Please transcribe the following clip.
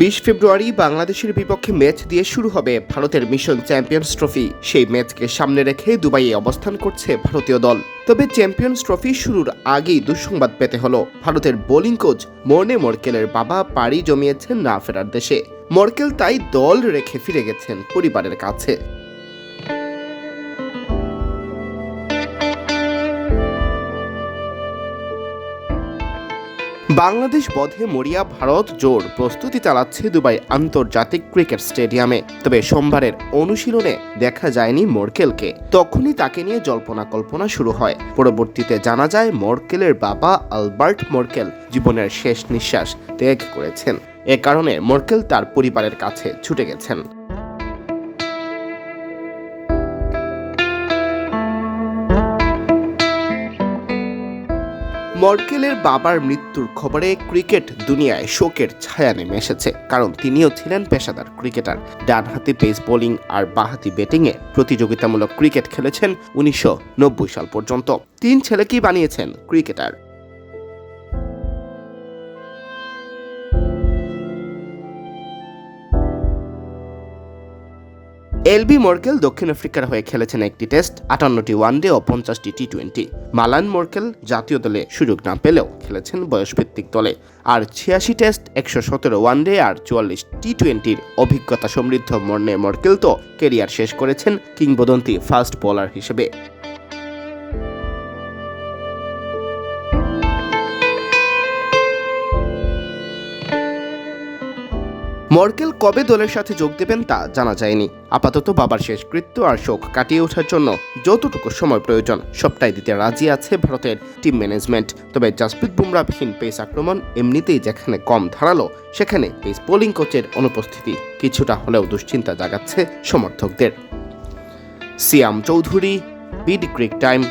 বিশ ফেব্রুয়ারি বাংলাদেশের বিপক্ষে ম্যাচ দিয়ে শুরু হবে ভারতের মিশন চ্যাম্পিয়ন্স ট্রফি। সেই ম্যাচকে সামনে রেখে দুবাইয়ে অবস্থান করছে ভারতীয় দল। তবে চ্যাম্পিয়ন্স ট্রফি শুরুর আগেই দুঃসংবাদ পেতে হলো। ভারতের বোলিং কোচ মর্নে মর্কেলের বাবা পাড়ি জমিয়েছেন না ফেরার দেশে। মর্কেল তাই দল রেখে ফিরে গেছেন পরিবারের কাছে। বাংলাদেশ বধে মরিয়া ভারত জোর প্রস্তুতি চালাচ্ছে দুবাই আন্তর্জাতিক ক্রিকেট স্টেডিয়ামে। তবে সোমবারের অনুশীলনে দেখা যায়নি মোর্কেলকে। তখনই তাকে নিয়ে জল্পনা কল্পনা শুরু হয়। পরবর্তীতে জানা যায়, মোর্কেলের বাবা আলবার্ট মোর্কেল জীবনের শেষ নিঃশ্বাস ত্যাগ করেছেন। এ কারণে মোর্কেল তার পরিবারের কাছে ছুটে গেছেন। মর্কেলের বাবার মৃত্যুর খবরে ক্রিকেট দুনিয়ায় শোকের ছায়া নেমে এসেছে, কারণ তিনিও ছিলেন পেশাদার ক্রিকেটার। ডানহাতি পেস বোলিং আর বাহাতি ব্যাটিংয়ে প্রতিযোগিতামূলক ক্রিকেট খেলেছেন উনিশশো নব্বই সাল পর্যন্ত। তিন ছেলেকেই বানিয়েছেন ক্রিকেটার। এলবি মর্কেল দক্ষিণ আফ্রিকার হয়ে খেলেছেন একটি টেস্ট, আটান্নটি ওয়ানডে ও পঞ্চাশটি টি টোয়েন্টি মালান মর্কেল জাতীয় দলে সুযোগ না পেলেও খেলেছেন বয়সভিত্তিক দলে। আর ছিয়াশি টেস্ট, একশো সতেরো ওয়ানডে আর চুয়াল্লিশ টি টোয়েন্টির অভিজ্ঞতা সমৃদ্ধ মর্নে মর্কেল তো কেরিয়ার শেষ করেছেন কিংবদন্তি ফাস্ট বোলার হিসেবে। মর্কেল কবে দলের সাথে যোগ দেবেন তা জানা যায়নি। আপাতত বাবার শেষকৃত্য আর শোক কাটিয়ে ওঠার জন্য যতটুকু সময় প্রয়োজন, সবটাই দিতে রাজি আছে ভারতের টিম ম্যানেজমেন্ট। তবে জাসপ্রীত বুমরাবিহীন পেস আক্রমণ এমনিতেই যেখানে কম ধারালো, সেখানে পেস বোলিং কোচের অনুপস্থিতি কিছুটা হলেও দুশ্চিন্তা জাগাচ্ছে সমর্থকদের। Siam Chowdhury, BD cric time.